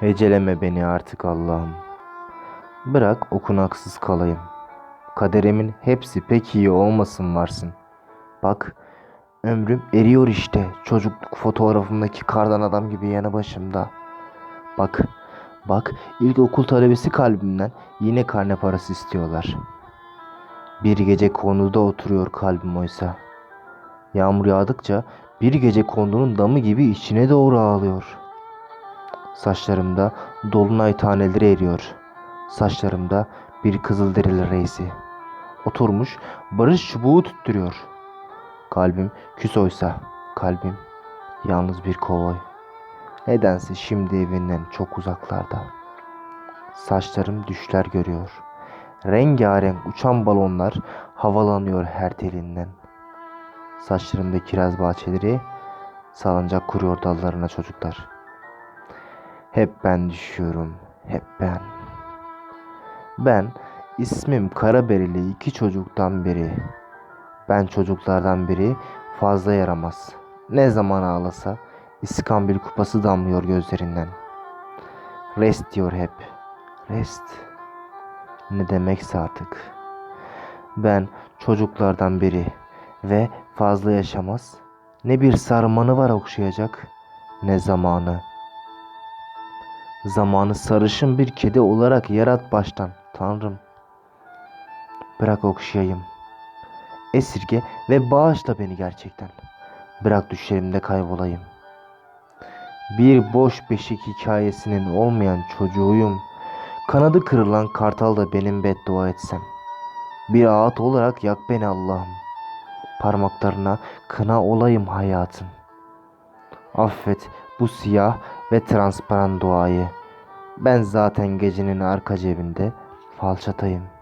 Heceleme beni artık Allah'ım. Bırak okunaksız kalayım. Kaderimin hepsi pek iyi olmasın varsın. Bak ömrüm eriyor işte çocukluk fotoğrafımdaki kardan adam gibi yanı başımda. Bak bak ilkokul talebesi kalbimden yine karne parası istiyorlar. Bir gece konuda oturuyor kalbim oysa. Yağmur yağdıkça bir gece kondunun damı gibi içine doğru ağlıyor. Saçlarımda dolunay taneleri eriyor. Saçlarımda bir kızılderili reisi. Oturmuş barış çubuğu tutturuyor. Kalbim küs oysa kalbim yalnız bir kovboy. Nedense şimdi evinden çok uzaklarda. Saçlarım düşler görüyor. Rengarenk uçan balonlar havalanıyor her telinden. Saçlarımda kiraz bahçeleri salıncak kuruyor dallarına çocuklar. Hep ben düşüyorum, hep ben. Ben ismim Karaberili iki çocuktan biri. Ben çocuklardan biri fazla yaramaz. Ne zaman ağlasa İskambil kupası damlıyor gözlerinden. Rest diyor hep. Rest. Ne demekse artık. Ben çocuklardan biri ve fazla yaşamaz. Ne bir sarmanı var okşayacak ne zamanı. Zamanı sarışın bir kedi olarak yarat baştan Tanrım. Bırak okşayayım. Esirge ve bağışla beni gerçekten. Bırak düşlerimde kaybolayım. Bir boş beşik hikayesinin olmayan çocuğuyum. Kanadı kırılan kartal da benim beddua etsem. Bir ağıt olarak yak beni Allah'ım. Parmaklarına kına olayım hayatım. Affet bu siyah ve transparan duayı. Ben zaten gecenin arka cebinde falçatayım.